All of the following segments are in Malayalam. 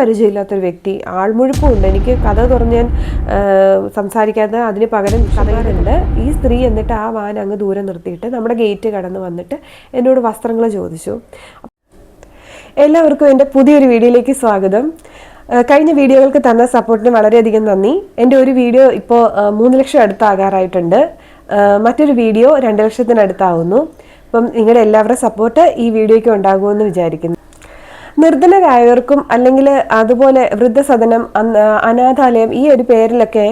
പരിചയമില്ലാത്തൊരു വ്യക്തി. ആൾമുഴുപ്പുണ്ട്. എനിക്ക് കഥ തുറന്ന് ഞാൻ സംസാരിക്കാത്ത സംസാരിക്കാതെ അതിന് പകരം കഥകളുണ്ട്. ഈ സ്ത്രീ എന്നിട്ട് ആ വാൻ അങ്ങ് ദൂരെ നിർത്തിയിട്ട് നമ്മുടെ ഗേറ്റ് കടന്ന് വന്നിട്ട് എന്നോട് വസ്ത്രങ്ങൾ ചോദിച്ചു. എല്ലാവർക്കും എന്റെ പുതിയൊരു വീഡിയോയിലേക്ക് സ്വാഗതം. കഴിഞ്ഞ വീഡിയോകൾക്ക് തന്ന സപ്പോർട്ടിന് വളരെയധികം നന്ദി. എന്റെ ഒരു വീഡിയോ ഇപ്പോൾ മൂന്ന് ലക്ഷം അടുത്താകാറായിട്ടുണ്ട്. മറ്റൊരു വീഡിയോ രണ്ട് ലക്ഷത്തിനടുത്താവുന്നു. അപ്പം നിങ്ങളുടെ എല്ലാവരുടെ സപ്പോർട്ട് ഈ വീഡിയോയ്ക്ക് ഉണ്ടാകുമെന്ന് വിചാരിക്കുന്നു. നിർധനരായവർക്കും അല്ലെങ്കിൽ അതുപോലെ വൃദ്ധസദനം അനാഥാലയം ഈ ഒരു പേരിലൊക്കെ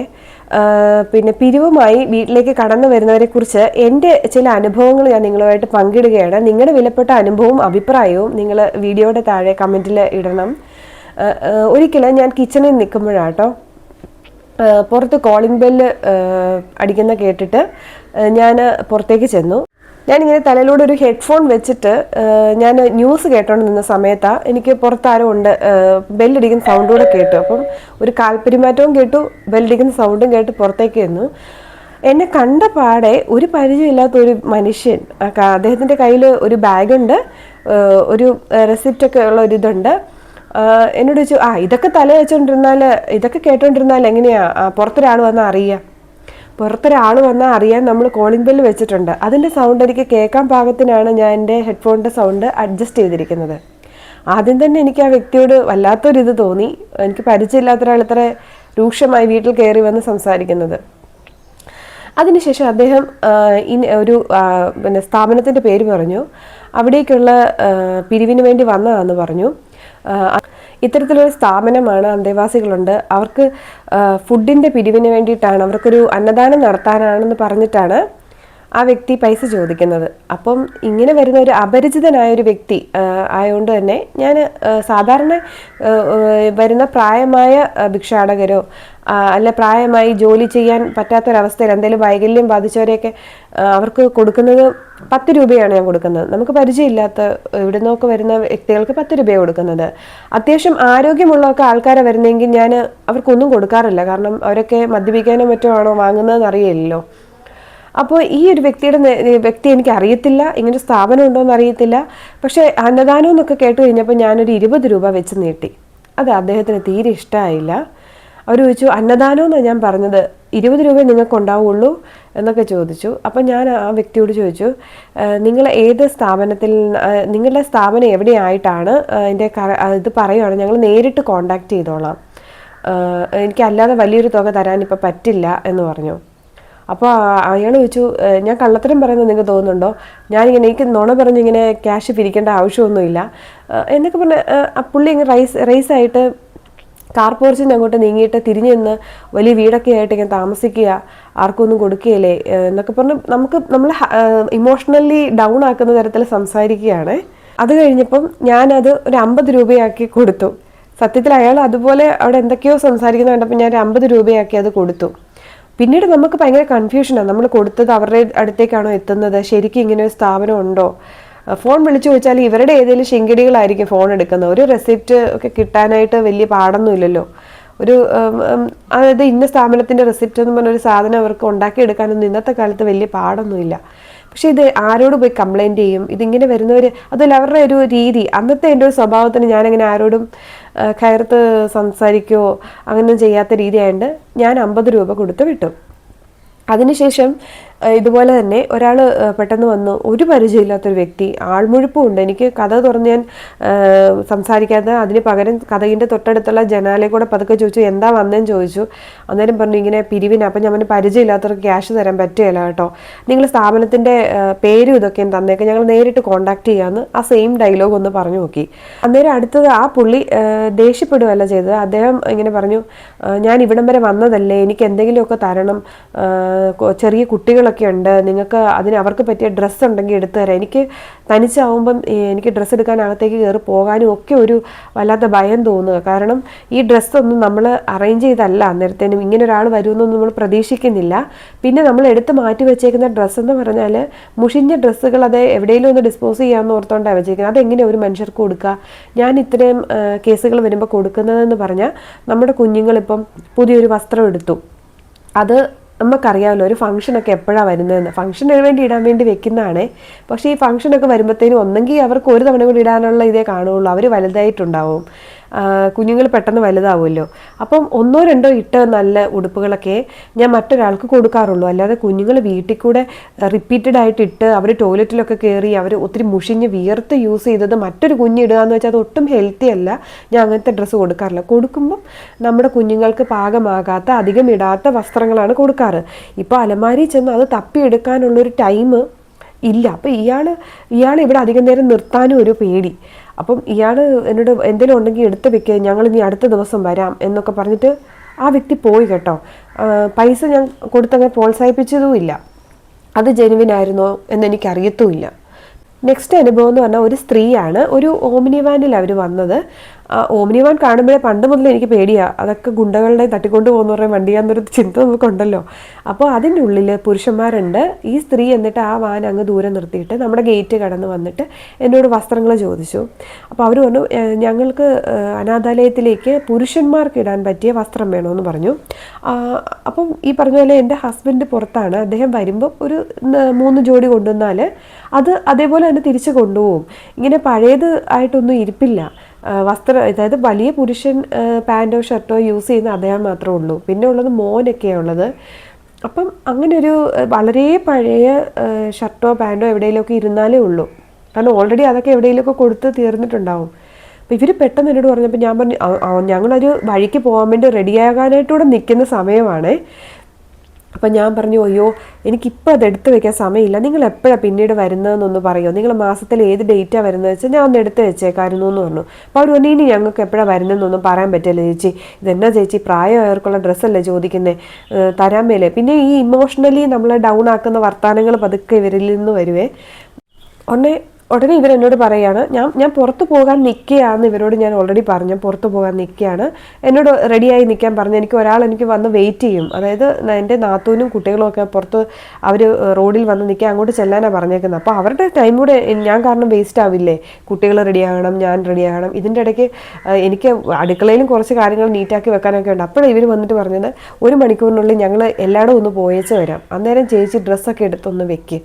പിന്നെ പിരിവുമായി വീട്ടിലേക്ക് കടന്നു വരുന്നവരെ കുറിച്ച് എന്റെ ചില അനുഭവങ്ങൾ ഞാൻ നിങ്ങളുമായിട്ട് പങ്കിടുകയാണ്. നിങ്ങളുടെ വിലപ്പെട്ട അനുഭവവും അഭിപ്രായവും നിങ്ങൾ വീഡിയോയുടെ താഴെ കമന്റിൽ ഇടണം. ഒരിക്കലും ഞാൻ കിച്ചണിൽ നിൽക്കുമ്പോഴാട്ടോ പുറത്ത് കോളിംഗ് ബെല്ല് അടിക്കുന്ന കേട്ടിട്ട് ഞാൻ പുറത്തേക്ക് ചെന്നു. ഞാനിങ്ങനെ തലയിലൂടെ ഒരു ഹെഡ്ഫോൺ വെച്ചിട്ട് ഞാൻ ന്യൂസ് കേട്ടോണ്ട് നിന്ന സമയത്താണ് എനിക്ക് പുറത്താരോ ഉണ്ട് ബെല്ലടിക്കുന്ന സൗണ്ട് കൂടെ കേട്ടു. അപ്പം ഒരു കാൽപ്പെരുമാറ്റവും കേട്ടു ബെല്ലടിക്കുന്ന സൗണ്ടും കേട്ട് പുറത്തേക്ക് ചെന്നു. എന്നെ കണ്ട പാടെ ഒരു പരിചയമില്ലാത്ത ഒരു മനുഷ്യൻ അദ്ദേഹത്തിന്റെ കയ്യിൽ ഒരു ബാഗുണ്ട് ഒരു റെസിപ്റ്റൊക്കെ ഉള്ള ഒരു ഇതുണ്ട്. എന്നോട് ചോദിച്ചു ആ ഇതൊക്കെ തല വെച്ചോണ്ടിരുന്നാൽ ഇതൊക്കെ കേട്ടോണ്ടിരുന്നാൽ എങ്ങനെയാ? പുറത്തൊരാൾ വന്നാൽ അറിയാം? പുറത്തൊരാൾ വന്നാൽ അറിയാൻ നമ്മൾ കോളിംഗ് ബെല്ല് വെച്ചിട്ടുണ്ട്. അതിന്റെ സൗണ്ട് എനിക്ക് കേൾക്കാൻ പാകത്തിനാണ് ഞാൻ എന്റെ ഹെഡ്ഫോണിന്റെ സൗണ്ട് അഡ്ജസ്റ്റ് ചെയ്തിരിക്കുന്നത്. ആദ്യം തന്നെ എനിക്ക് ആ വ്യക്തിയോട് വല്ലാത്തൊരിത് തോന്നി. എനിക്ക് പരിചയമില്ലാത്ത ഒരാൾ ഇത്ര രൂക്ഷമായി വീട്ടിൽ കയറി വന്ന് സംസാരിക്കുന്നത്. അതിനുശേഷം അദ്ദേഹം ഒരു പിന്നെ സ്ഥാപനത്തിന്റെ പേര് പറഞ്ഞു. അവിടേക്കുള്ള പിരിവിന് വേണ്ടി വന്നതാണെന്ന് പറഞ്ഞു. ഇത്തരത്തിലൊരു സ്ഥാപനമാണ് അന്തേവാസികളുണ്ട്. അവർക്ക് ഫുഡിന്റെ പിരിവിന് വേണ്ടിയിട്ടാണ് അവർക്കൊരു അന്നദാനം നടത്താനാണെന്ന് പറഞ്ഞിട്ടാണ് ആ വ്യക്തി പൈസ ചോദിക്കുന്നത്. അപ്പം ഇങ്ങനെ വരുന്ന ഒരു അപരിചിതനായ ഒരു വ്യക്തി ആയതുകൊണ്ട് തന്നെ ഞാൻ സാധാരണ വരുന്ന പ്രായമായ ഭിക്ഷാടകരോ അല്ല പ്രായമായി ജോലി ചെയ്യാൻ പറ്റാത്തൊരവസ്ഥയിൽ എന്തെങ്കിലും വൈകല്യം ബാധിച്ചവരെയൊക്കെ അവർക്ക് കൊടുക്കുന്നത് പത്ത് രൂപയാണ് ഞാൻ കൊടുക്കുന്നത്. നമുക്ക് പരിചയമില്ലാത്ത ഇവിടെ നിന്നൊക്കെ വരുന്ന വ്യക്തികൾക്ക് പത്ത് രൂപയാണ് കൊടുക്കുന്നത്. അത്യാവശ്യം ആരോഗ്യമുള്ളൊക്കെ ആൾക്കാരെ വരുന്നെങ്കിൽ ഞാൻ അവർക്കൊന്നും കൊടുക്കാറില്ല. കാരണം അവരൊക്കെ മദ്യപിക്കാനോ മറ്റോ ആണോ വാങ്ങുന്നതെന്ന് അറിയില്ലല്ലോ. അപ്പോൾ ഈ ഒരു വ്യക്തിയുടെ വ്യക്തി എനിക്ക് അറിയത്തില്ല. ഇങ്ങനൊരു സ്ഥാപനം ഉണ്ടോ എന്ന് അറിയത്തില്ല. പക്ഷേ അന്നദാനം എന്നൊക്കെ കേട്ട് കഴിഞ്ഞപ്പോൾ ഞാനൊരു ഇരുപത് രൂപ വെച്ച് നീട്ടി. അത് അദ്ദേഹത്തിന് തീരെ ഇഷ്ടമായില്ല അവർ ചോദിച്ചു അന്നദാനം എന്നാണ് ഞാൻ പറഞ്ഞത്? ഇരുപത് രൂപ നിങ്ങൾക്ക് ഉണ്ടാവുള്ളൂ എന്നൊക്കെ ചോദിച്ചു. അപ്പം ഞാൻ ആ വ്യക്തിയോട് ചോദിച്ചു നിങ്ങൾ ഏത് സ്ഥാപനത്തിൽ നിങ്ങളുടെ സ്ഥാപനം എവിടെയായിട്ടാണ്? അതിന്റെ ഇത് പറയുകയാണ് ഞങ്ങൾ നേരിട്ട് കോണ്ടാക്ട് ചെയ്തോളാം. എനിക്കല്ലാതെ വലിയൊരു തുക തരാൻ ഇപ്പം പറ്റില്ല എന്ന് പറഞ്ഞു. അപ്പോൾ അയാൾ ചോദിച്ചു ഞാൻ കള്ളത്തരം പറയുന്നത് നിങ്ങൾക്ക് തോന്നുന്നുണ്ടോ? ഞാനിങ്ങനെ എനിക്ക് നുണ പറഞ്ഞ് ഇങ്ങനെ ക്യാഷ് പിരിക്കേണ്ട ആവശ്യമൊന്നുമില്ല. എന്നൊക്കെ പറഞ്ഞ് പുള്ളി ഇങ്ങനെ റൈസ് റൈസായിട്ട് കാർ പോർച്ചിന് അങ്ങോട്ട് നീങ്ങിയിട്ട് തിരിഞ്ഞു നിന്ന് വലിയ വീടൊക്കെ ആയിട്ട് ഇങ്ങനെ താമസിക്കുക ആർക്കും ഒന്നും കൊടുക്കുകയില്ലേ എന്നൊക്കെ പറഞ്ഞ് നമുക്ക് നമ്മൾ ഇമോഷണലി ഡൗൺ ആക്കുന്ന തരത്തിൽ സംസാരിക്കുകയാണ്. അത് കഴിഞ്ഞപ്പം ഞാനത് ഒരു അമ്പത് രൂപയാക്കി കൊടുത്തു. സത്യത്തിൽ അയാൾ അതുപോലെ അവിടെ എന്തൊക്കെയോ സംസാരിക്കുന്ന കണ്ടപ്പോൾ ഞാൻ ഒരു അമ്പത് രൂപയാക്കി അത് കൊടുത്തു. പിന്നീട് നമുക്ക് ഭയങ്കര കൺഫ്യൂഷനാണ് നമ്മൾ കൊടുത്തത് അവരുടെ അടുത്തേക്കാണോ എത്തുന്നത്? ശരിക്കും ഇങ്ങനെ ഒരു സ്ഥാപനം ഉണ്ടോ? ഫോൺ വിളിച്ചു ചോദിച്ചാൽ ഇവരുടെ ഏതെങ്കിലും ശിങ്കിടികളായിരിക്കും ഫോൺ എടുക്കുന്നത്. ഒരു റെസിപ്റ്റ് ഒക്കെ കിട്ടാനായിട്ട് വലിയ പാടൊന്നുമില്ലല്ലോ. ഒരു അതായത് ഇന്ന സ്ഥാപനത്തിന്റെ റെസിപ്റ്റ് എന്ന് പറഞ്ഞ ഒരു സാധനം അവർക്ക് ഉണ്ടാക്കിയെടുക്കാനൊന്നും ഇന്നത്തെ കാലത്ത് വലിയ പാടൊന്നുമില്ല. പക്ഷേ ഇത് ആരോട് പോയി കംപ്ലൈന്റ് ചെയ്യും? ഇതിങ്ങനെ വരുന്നവർ അതല്ല അവരുടെ ഒരു രീതി. അന്നത്തെ എന്റെ ഒരു സ്വഭാവത്തിന് ഞാനങ്ങനെ ആരോടും കയർത്ത് സംസാരിക്കുകയോ അങ്ങനെയൊന്നും ചെയ്യാത്ത രീതിയായതുകൊണ്ട് ഞാൻ അമ്പത് രൂപ കൊടുത്ത് വിട്ടു. അതിനുശേഷം ഇതുപോലെ തന്നെ ഒരാൾ പെട്ടെന്ന് വന്നു. ഒരു പരിചയമില്ലാത്തൊരു വ്യക്തി. ആൾമുഴുപ്പുമുണ്ട് എനിക്ക് കഥ തുറന്ന് ഞാൻ സംസാരിക്കാതെ അതിന് പകരം കഥകിന്റെ തൊട്ടടുത്തുള്ള ജനാലെ കൂടെ പതുക്കെ ചോദിച്ചു എന്താ വന്നതെന്ന് ചോദിച്ചു. അന്നേരം പറഞ്ഞു ഇങ്ങനെ പിരിവിന് അപ്പം ഞാൻ പരിചയമില്ലാത്തവർക്ക് ക്യാഷ് തരാൻ പറ്റുകയില്ല കേട്ടോ. നിങ്ങൾ സ്ഥാപനത്തിന്റെ പേരും ഇതൊക്കെയും തന്നേക്കാം. ഞങ്ങൾ നേരിട്ട് കോൺടാക്ട് ചെയ്യാമെന്ന് ആ സെയിം ഡയലോഗ് ഒന്ന് പറഞ്ഞു നോക്കി. അന്നേരം അടുത്തത് ആ പുള്ളി ദേഷ്യപ്പെടുകയല്ല ചെയ്തത്. അദ്ദേഹം ഇങ്ങനെ പറഞ്ഞു ഞാൻ ഇവിടം വരെ വന്നതല്ലേ. എനിക്ക് എന്തെങ്കിലുമൊക്കെ തരണം. ചെറിയ കൊ- ചെറിയ കുട്ടികളൊക്കെ ഉണ്ട്. നിങ്ങൾക്ക് അതിന് അവർക്ക് പറ്റിയ ഡ്രസ്സ് ഉണ്ടെങ്കിൽ എടുത്തു തരാം. എനിക്ക് തനിച്ചാവുമ്പം എനിക്ക് ഡ്രസ്സ് എടുക്കാൻ അകത്തേക്ക് കയറി പോകാനും ഒക്കെ ഒരു വല്ലാത്ത ഭയം തോന്നുക. കാരണം ഈ ഡ്രസ്സൊന്നും നമ്മൾ അറേഞ്ച് ചെയ്തല്ല അന്നേരത്തേനും. ഇങ്ങനെ ഒരാൾ വരുമെന്നൊന്നും നമ്മൾ പ്രതീക്ഷിക്കുന്നില്ല. പിന്നെ നമ്മൾ എടുത്ത് മാറ്റി വെച്ചേക്കുന്ന ഡ്രസ്സ് എന്ന് പറഞ്ഞാൽ മുഷിഞ്ഞ ഡ്രസ്സുകൾ അത് എവിടെയെങ്കിലും ഒന്ന് ഡിസ്പോസ് ചെയ്യാമെന്ന് ഓർത്തോണ്ടാണ് വെച്ചേക്കുന്നത്. അതെങ്ങനെ ഒരു മനുഷ്യർക്ക് കൊടുക്കുക? ഞാൻ ഇത്രയും കേസുകൾ വരുമ്പോൾ കൊടുക്കുന്നതെന്ന് പറഞ്ഞാൽ നമ്മുടെ കുഞ്ഞുങ്ങളിപ്പം പുതിയൊരു വസ്ത്രം എടുത്തു. അത് നമുക്കറിയാമല്ലോ ഒരു ഫംഗ്ഷനൊക്കെ എപ്പോഴാണ് വരുന്നതെന്ന്. ഫംഗ്ഷന് വേണ്ടി ഇടാൻ വേണ്ടി വെക്കുന്നതാണ്. പക്ഷേ ഈ ഫംഗ്ഷനൊക്കെ വരുമ്പോഴത്തേനും ഒന്നെങ്കിൽ അവർക്ക് ഒരു തവണ കൂടി ഇടാനുള്ള ഇതേ കാണുള്ളൂ അവർ വലുതായിട്ടുണ്ടാവും. കുഞ്ഞുങ്ങൾ പെട്ടെന്ന് വലുതാവുമല്ലോ. അപ്പം ഒന്നോ രണ്ടോ ഇട്ട നല്ല ഉടുപ്പുകളൊക്കെ ഞാൻ മറ്റൊരാൾക്ക് കൊടുക്കാറുള്ളൂ. അല്ലാതെ കുഞ്ഞുങ്ങൾ വീട്ടിൽ കൂടെ റിപ്പീറ്റഡ് ആയിട്ട് ഇട്ട് അവർ ടോയ്ലറ്റിലൊക്കെ കയറി അവർ ഒത്തിരി മുഷിഞ്ഞ് വിയർത്ത് യൂസ് ചെയ്തത് മറ്റൊരു കുഞ്ഞ് ഇടുക എന്ന് വെച്ചാൽ അത് ഒട്ടും ഹെൽത്തി അല്ല. ഞാൻ അങ്ങനത്തെ ഡ്രസ്സ് കൊടുക്കാറില്ല. കൊടുക്കുമ്പം നമ്മുടെ കുഞ്ഞുങ്ങൾക്ക് പാകമാകാത്ത അധികം ഇടാത്ത വസ്ത്രങ്ങളാണ് കൊടുക്കാറ്. ഇപ്പോൾ അലമാരി ചെന്ന് അത് തപ്പിയെടുക്കാനുള്ളൊരു ടൈം ഇല്ല. അപ്പം ഇയാൾ ഇയാൾ ഇവിടെ അധികം നേരം നിർത്താനും ഒരു പേടി. അപ്പം ഇയാൾ എന്നോട് എന്തെങ്കിലും ഉണ്ടെങ്കിൽ എടുത്ത് വെക്കുക ഞങ്ങൾ ഇനി അടുത്ത ദിവസം വരാം എന്നൊക്കെ പറഞ്ഞിട്ട് ആ വ്യക്തി പോയി കേട്ടോ. പൈസ ഞാൻ കൊടുത്തങ്ങനെ പ്രോത്സാഹിപ്പിച്ചതുമില്ല. അത് ജെനുവിനായിരുന്നോ എന്നെനിക്കറിയത്തുമില്ല. എന്ന് നെക്സ്റ്റ് അനുഭവം എന്ന് പറഞ്ഞാൽ ഒരു സ്ത്രീയാണ്. ഒരു ഓമിനി വാനിൽ അവർ വന്നത്. ഓമിനി വാൻ കാണുമ്പോഴേ പണ്ട് മുതൽ എനിക്ക് പേടിയാണ് അതൊക്കെ ഗുണ്ടകളുടെ തട്ടിക്കൊണ്ട് പോകുന്ന പറയുന്ന വണ്ടിയാന്നൊരു ചിന്ത നമുക്കുണ്ടല്ലോ. അപ്പോൾ അതിന്റെ ഉള്ളിൽ പുരുഷന്മാരുണ്ട്. ഈ സ്ത്രീ എന്നിട്ട് ആ വാൻ അങ്ങ് ദൂരെ നിർത്തിയിട്ട് നമ്മുടെ ഗേറ്റ് കടന്ന് വന്നിട്ട് എന്നോട് വസ്ത്രങ്ങൾ ചോദിച്ചു. അപ്പോൾ അവർ പറഞ്ഞു ഞങ്ങൾക്ക് അനാഥാലയത്തിലേക്ക് പുരുഷന്മാർക്ക് ഇടാൻ പറ്റിയ വസ്ത്രം വേണമെന്ന് പറഞ്ഞു. അപ്പം ഈ പറഞ്ഞ പോലെ എന്റെ ഹസ്ബൻഡ് പുറത്താണ്. അദ്ദേഹം വരുമ്പോൾ ഒരു മൂന്ന് ജോഡി കൊണ്ടുവന്നാൽ അത് അതേപോലെ തന്നെ തിരിച്ച് കൊണ്ടുപോകും. ഇങ്ങനെ പഴയത് ആയിട്ടൊന്നും ഇരിപ്പില്ല. വസ്ത്രം അതായത് വലിയ പുരുഷൻ പാന്റോ ഷർട്ടോ യൂസ് ചെയ്യുന്ന അദ്ദേഹം മാത്രമേ ഉള്ളൂ. പിന്നെ ഉള്ളത് മോനൊക്കെയാണ് ഉള്ളത് അപ്പം അങ്ങനൊരു വളരെ പഴയ ഷർട്ടോ പാന്റോ എവിടെയെങ്കിലുമൊക്കെ ഇരുന്നാലേ ഉള്ളൂ. കാരണം ഓൾറെഡി അതൊക്കെ എവിടെയെങ്കിലുമൊക്കെ കൊടുത്ത് തീർന്നിട്ടുണ്ടാവും. അപ്പോൾ ഇവർ പെട്ടെന്ന് എന്നോട് പറഞ്ഞപ്പോൾ ഞാൻ പറഞ്ഞു "ആ, ആ, ഞങ്ങളൊരു വഴിക്ക് പോകാൻ വേണ്ടി റെഡിയാകാനായിട്ടൂടെ നിൽക്കുന്ന സമയമാണേ. അപ്പം ഞാൻ പറഞ്ഞു അയ്യോ എനിക്കിപ്പോൾ അത് എടുത്തു വെക്കാൻ സമയമില്ല. നിങ്ങൾ എപ്പോഴാണ് പിന്നീട് വരുന്നതെന്നൊന്ന് പറയുമോ നിങ്ങൾ മാസത്തിൽ ഏത് ഡേറ്റാണ് വരുന്നത് വെച്ചാൽ ഞാൻ ഒന്ന് എടുത്ത് വെച്ചേക്കായിരുന്നു എന്ന് പറഞ്ഞു. അപ്പോൾ അവർ പറഞ്ഞു ഇനി ഞങ്ങൾക്ക് എപ്പോഴാണ് വരുന്നതെന്നൊന്നും പറയാൻ പറ്റില്ല ചേച്ചി. ഇതെന്നാ ചേച്ചി പ്രായമായവർക്കുള്ള ഡ്രസ്സല്ലേ ചോദിക്കുന്നത് തരാൻ മേലെ. പിന്നെ ഈ ഇമോഷണലി നമ്മളെ ഡൗൺ ആക്കുന്ന വർത്തമാനങ്ങൾ പതുക്കെ ഇവരിൽ നിന്ന് വരുവേ. ഉടനെ ഉടനെ ഇവരെന്നോട് പറയാണ് ഞാൻ ഞാൻ പുറത്തു പോകാൻ നിൽക്കുകയാണെന്ന് ഇവരോട് ഞാൻ ഓൾറെഡി പറഞ്ഞു. പുറത്തു പോകാൻ നിൽക്കുകയാണ്. എന്നോട് റെഡിയായി നിൽക്കാൻ പറഞ്ഞു. എനിക്ക് ഒരാൾ എനിക്ക് വന്ന് വെയിറ്റ് ചെയ്യും. അതായത് എന്റെ നാത്തൂനും കുട്ടികളും ഒക്കെ പുറത്ത് അവർ റോഡിൽ വന്ന് നിൽക്കാൻ അങ്ങോട്ട് ചെല്ലാനാണ് പറഞ്ഞേക്കുന്നത്. അപ്പോൾ അവരുടെ ടൈം കൂടെ ഞാൻ കാരണം വേസ്റ്റ് ആവില്ലേ? കുട്ടികൾ റെഡിയാകണം ഞാൻ റെഡിയാകണം ഇതിന്റെ ഇടയ്ക്ക് എനിക്ക് അടുക്കളയിലും കുറച്ച് കാര്യങ്ങൾ നീറ്റാക്കി വെക്കാനൊക്കെ ഉണ്ട്. അപ്പോഴാണ് ഇവർ വന്നിട്ട് പറഞ്ഞത് ഒരു മണിക്കൂറിനുള്ളിൽ ഞങ്ങൾ എല്ലായിടും ഒന്ന് പോയേച്ച് വരാം. അന്നേരം ചേച്ചി ഡ്രസ്സൊക്കെ എടുത്തൊന്ന് വെക്ക്.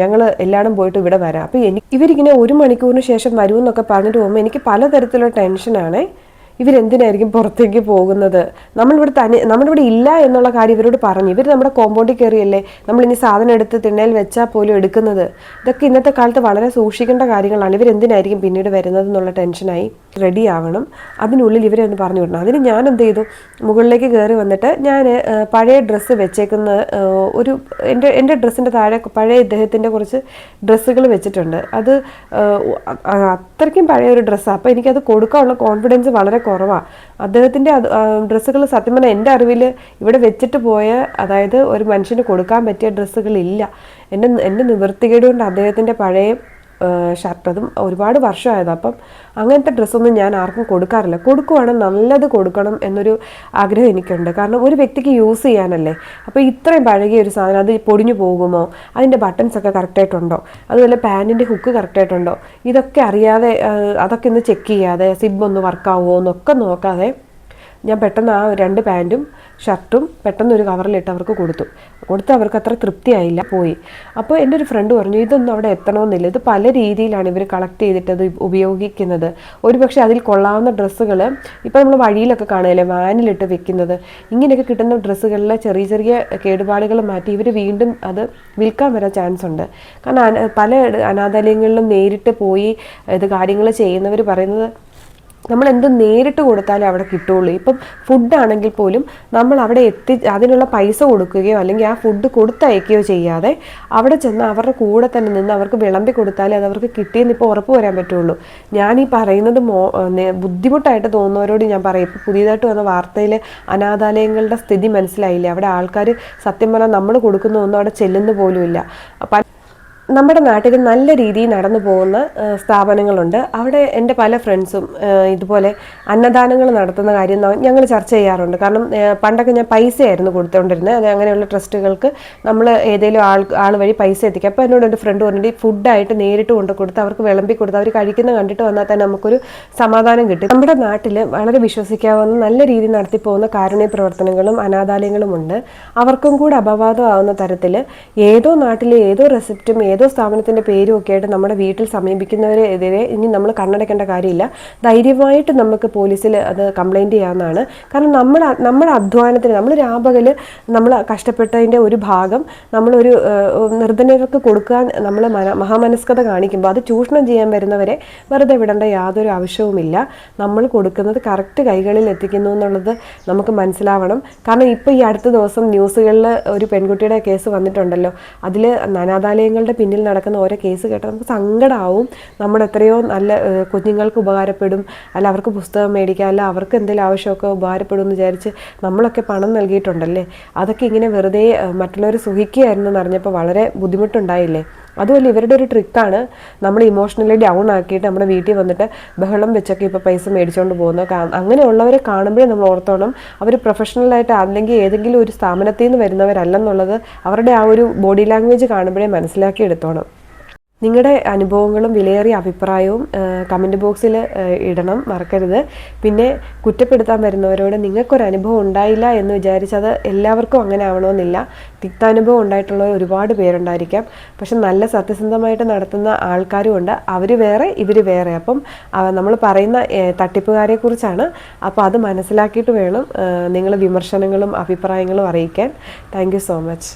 ഞങ്ങൾ എല്ലായിടും പോയിട്ട് ഇവിടെ വരാം. അപ്പോൾ എനിക്ക് ഇവരിങ്ങനെ ഒരു മണിക്കൂറിന് ശേഷം വരുമെന്നൊക്കെ പറഞ്ഞിട്ട് പോകുമ്പോൾ എനിക്ക് പലതരത്തിലുള്ള ടെൻഷനാണേ. ഇവരെന്തിനായിരിക്കും പുറത്തേക്ക് പോകുന്നത്? നമ്മളിവിടെ തനി നമ്മളിവിടെ ഇല്ല എന്നുള്ള കാര്യം ഇവരോട് പറഞ്ഞു. ഇവർ നമ്മുടെ കോമ്പൗണ്ടിൽ കയറിയല്ലേ? ഇനി സാധനം എടുത്ത് തിണ്ണയിൽ വെച്ചാൽ പോലും എടുക്കുന്നത്? ഇതൊക്കെ ഇന്നത്തെ കാലത്ത് വളരെ സൂക്ഷിക്കേണ്ട കാര്യങ്ങളാണ്. ഇവരെന്തിനായിരിക്കും പിന്നീട് വരുന്നത് എന്നുള്ള ടെൻഷനായി റെഡി ആവണം. അതിനുള്ളിൽ ഇവരെ ഒന്ന് പറഞ്ഞു വിടണം. അതിന് ഞാൻ എന്ത് ചെയ്തു? മുകളിലേക്ക് കയറി വന്നിട്ട് ഞാൻ പഴയ ഡ്രസ്സ് വെച്ചേക്കുന്ന ഒരു എന്റെ എന്റെ ഡ്രസ്സിന്റെ താഴെ പഴയ ഇദ്ദേഹത്തിന്റെ കുറച്ച് ഡ്രസ്സുകൾ വെച്ചിട്ടുണ്ട്. അത് അത്രയ്ക്കും പഴയ ഒരു ഡ്രസ്സാണ് അപ്പോൾ എനിക്കത് കൊടുക്കാനുള്ള കോൺഫിഡൻസ് വളരെ കുറവാണ് അദ്ദേഹത്തിന്റെ ഡ്രസ്സുകൾ സത്യം പറഞ്ഞാൽ എന്റെ അറിവിൽ ഇവിടെ വെച്ചിട്ട് പോയ അതായത് ഒരു മനുഷ്യന് കൊടുക്കാൻ പറ്റിയ ഡ്രസ്സുകളില്ല. എന്റെ എന്റെ നിവൃത്തികേട് കൊണ്ട് അദ്ദേഹത്തിന്റെ പഴയ ഷർട്ട് അതും ഒരുപാട് വർഷമായത്. അപ്പം അങ്ങനത്തെ ഡ്രസ്സൊന്നും ഞാൻ ആർക്കും കൊടുക്കാറില്ല. കൊടുക്കുവാണെങ്കിൽ നല്ലത് കൊടുക്കണം എന്നൊരു ആഗ്രഹം എനിക്കുണ്ട്. കാരണം ഒരു വ്യക്തിക്ക് യൂസ് ചെയ്യാനല്ലേ. അപ്പോൾ ഇത്രയും പഴകിയ ഒരു സാധനം അത് പൊടിഞ്ഞു പോകുമോ? അതിന്റെ ബട്ടൺസ് ഒക്കെ കറക്റ്റായിട്ടുണ്ടോ? അതുപോലെ പാന്റിന്റെ ഹുക്ക് കറക്റ്റായിട്ടുണ്ടോ? ഇതൊക്കെ അറിയാതെ അതൊക്കെ ഒന്ന് ചെക്ക് ചെയ്യാതെ സിബ് ഒന്ന് വർക്കാവുമോ എന്നൊക്കെ നോക്കാതെ ഞാൻ പെട്ടെന്ന് ആ രണ്ട് പാന്റും ഷർട്ടും പെട്ടെന്ന് ഒരു കവറിലിട്ട് അവർക്ക് കൊടുത്തു. കൊടുത്ത് അവർക്ക് അത്ര തൃപ്തിയായില്ല പോയി. അപ്പോൾ എന്റെ ഒരു ഫ്രണ്ട് പറഞ്ഞു ഇതൊന്നും അവിടെ എത്തണമെന്നില്ല. ഇത് പല രീതിയിലാണ് ഇവർ കളക്ട് ചെയ്തിട്ട് അത് ഉപയോഗിക്കുന്നത്. ഒരുപക്ഷെ അതിൽ കൊള്ളാവുന്ന ഡ്രസ്സുകൾ ഇപ്പോൾ നമ്മൾ വഴിയിലൊക്കെ കാണുകയല്ലേ വാനിലിട്ട് വെക്കുന്നത്. ഇങ്ങനെയൊക്കെ കിട്ടുന്ന ഡ്രസ്സുകളിലെ ചെറിയ ചെറിയ കേടുപാടുകൾ മാറ്റി ഇവർ വീണ്ടും അത് വിൽക്കാൻ വരാൻ ചാൻസ് ഉണ്ട്. കാരണം പല അനാഥാലയങ്ങളിലും നേരിട്ട് പോയി ഇത് കാര്യങ്ങൾ ചെയ്യുന്നവർ പറയുന്നത് നമ്മൾ എന്ത് നേരിട്ട് കൊടുത്താലേ അവിടെ കിട്ടുള്ളൂ. ഇപ്പം ഫുഡാണെങ്കിൽ പോലും നമ്മൾ അവിടെ എത്തി അതിനുള്ള പൈസ കൊടുക്കുകയോ അല്ലെങ്കിൽ ആ ഫുഡ് കൊടുത്തയക്കുകയോ ചെയ്യാതെ അവിടെ ചെന്ന് അവരുടെ കൂടെ തന്നെ നിന്ന് അവർക്ക് വിളമ്പി കൊടുത്താലേ അത് അവർക്ക് കിട്ടിയെന്ന് ഇപ്പോൾ ഉറപ്പ് വരാൻ പറ്റുള്ളൂ. ഞാൻ ഈ പറയുന്നത് മോ ബുദ്ധിമുട്ടായിട്ട് തോന്നുന്നവരോട് ഞാൻ പറയും. ഇപ്പോൾ പുതിയതായിട്ട് വന്ന വാർത്തയിൽ അനാഥാലയങ്ങളുടെ സ്ഥിതി മനസ്സിലായില്ല? അവിടെ ആൾക്കാർ സത്യം പറഞ്ഞാൽ നമ്മൾ കൊടുക്കുന്ന ഒന്നും അവിടെ ചെല്ലുന്ന പോലുമില്ല നമ്മുടെ നാട്ടിൽ നല്ല രീതിയിൽ നടന്നു പോകുന്ന സ്ഥാപനങ്ങളുണ്ട്. അവിടെ എന്റെ പല ഫ്രണ്ട്സും ഇതുപോലെ അന്നദാനങ്ങൾ നടത്തുന്ന കാര്യം ഞങ്ങൾ ചർച്ച ചെയ്യാറുണ്ട്. കാരണം പണ്ടൊക്കെ ഞാൻ പൈസയായിരുന്നു കൊടുത്തുകൊണ്ടിരുന്നത് അത് അങ്ങനെയുള്ള ട്രസ്റ്റുകൾക്ക് നമ്മൾ ഏതെങ്കിലും ആൾ ആൾ വഴി പൈസ എത്തിക്കുക അപ്പോൾ എന്നോട് എന്റെ ഫ്രണ്ട് പറഞ്ഞിട്ട് ഫുഡായിട്ട് നേരിട്ട് കൊണ്ട് കൊടുത്ത് അവർക്ക് വിളമ്പി കൊടുത്ത് അവർ കഴിക്കുന്ന കണ്ടിട്ട് വന്നാൽ തന്നെ നമുക്കൊരു സമാധാനം കിട്ടും. നമ്മുടെ നാട്ടിൽ വളരെ വിശ്വസിക്കാവുന്ന നല്ല രീതിയിൽ നടത്തി പോകുന്ന കാരുണ്യ പ്രവർത്തനങ്ങളും അനാഥാലയങ്ങളും ഉണ്ട് അവർക്കും കൂടെ അപവാദമാവുന്ന തരത്തിൽ ഏതോ നാട്ടിലെ ഏതോ റെസിപ്റ്റും ഏതോ ഏതോ സ്ഥാപനത്തിന്റെ പേരും ഒക്കെ ആയിട്ട് നമ്മുടെ വീട്ടിൽ സമീപിക്കുന്നവരെതിരെ ഇനി നമ്മൾ കണ്ണടക്കേണ്ട കാര്യമില്ല. ധൈര്യമായിട്ട് നമുക്ക് പോലീസിൽ അത് കംപ്ലൈന്റ് ചെയ്യാവുന്നതാണ്. കാരണം നമ്മുടെ നമ്മുടെ അധ്വാനത്തിന് നമ്മൾ രാപകൽ നമ്മൾ കഷ്ടപ്പെട്ടതിന്റെ ഒരു ഭാഗം നമ്മളൊരു നിർദ്ധനർക്ക് കൊടുക്കാൻ നമ്മൾ മന മഹാമനസ്കത കാണിക്കുമ്പോൾ അത് ചൂഷണം ചെയ്യാൻ വരുന്നവരെ വെറുതെ വിടേണ്ട യാതൊരു ആവശ്യവുമില്ല. നമ്മൾ കൊടുക്കുന്നത് കറക്റ്റ് കൈകളിൽ എത്തിക്കുന്നു എന്നുള്ളത് നമുക്ക് മനസ്സിലാവണം. കാരണം ഇപ്പോൾ ഈ അടുത്ത ദിവസം ന്യൂസുകളിൽ ഒരു പെൺകുട്ടിയുടെ കേസ് വന്നിട്ടുണ്ടല്ലോ. അതിൽ അനാഥാലയങ്ങളുടെ പിന്നിൽ നടക്കുന്ന ഓരോ കേസ് കേട്ടാൽ നമുക്ക് സങ്കടമാവും നമ്മൾ എത്രയോ നല്ല കുഞ്ഞുങ്ങൾക്ക് ഉപകാരപ്പെടും. അല്ല അവർക്ക് പുസ്തകം മേടിക്കാം. അല്ല അവർക്ക് എന്തെങ്കിലും ആവശ്യമൊക്കെ ഉപകാരപ്പെടും എന്ന് വിചാരിച്ച് നമ്മളൊക്കെ പണം നൽകിയിട്ടുണ്ടല്ലേ? അതൊക്കെ ഇങ്ങനെ വെറുതെ മറ്റുള്ളവർ സുഖിക്കുകയായിരുന്നു എന്നറിഞ്ഞപ്പോൾ വളരെ ബുദ്ധിമുട്ടുണ്ടായില്ലേ? അതുമല്ല ഇവരുടെ ഒരു ട്രിക്കാണ് നമ്മൾ ഇമോഷണലി ഡൗൺ ആക്കിയിട്ട് നമ്മുടെ വീട്ടിൽ വന്നിട്ട് ബഹളം വെച്ചൊക്കെ ഇപ്പോൾ പൈസ മേടിച്ചുകൊണ്ട് പോകുന്നു കാ- അങ്ങനെയുള്ളവരെ കാണുമ്പോഴേ നമ്മൾ ഓർത്തോണം അവർ പ്രൊഫഷണലായിട്ട് അല്ലെങ്കിൽ ഏതെങ്കിലും ഒരു സ്ഥാപനത്തിൽ നിന്ന് വരുന്നവരല്ലെന്നുള്ളത് അവരുടെ ആ ഒരു ബോഡി ലാംഗ്വേജ് കാണുമ്പോഴേ മനസ്സിലാക്കി എടുത്തോണം. നിങ്ങളുടെ അനുഭവങ്ങളും വിലയേറിയ അഭിപ്രായവും കമന്റ് ബോക്സിൽ ഇടണം മറക്കരുത്. പിന്നെ കുറ്റപ്പെടുത്താൻ വരുന്നവരോട് നിങ്ങൾക്കൊരു അനുഭവം ഉണ്ടായില്ല എന്ന് വിചാരിച്ചത് എല്ലാവർക്കും അങ്ങനെ ആവണമെന്നില്ല. തിക്താനുഭവം ഉണ്ടായിട്ടുള്ളവർ ഒരുപാട് പേരുണ്ടായിരിക്കാം. പക്ഷെ നല്ല സത്യസന്ധമായിട്ട് നടത്തുന്ന ആൾക്കാരും ഉണ്ട്. അവർ വേറെ ഇവർ വേറെ. അപ്പം നമ്മൾ പറയുന്ന തട്ടിപ്പുകാരെക്കുറിച്ചാണ് തട്ടിപ്പുകാരെ കുറിച്ചാണ്. അപ്പോൾ അത് മനസ്സിലാക്കിയിട്ട് വേണം നിങ്ങൾ വിമർശനങ്ങളും അഭിപ്രായങ്ങളും അറിയിക്കാൻ. Thank so much.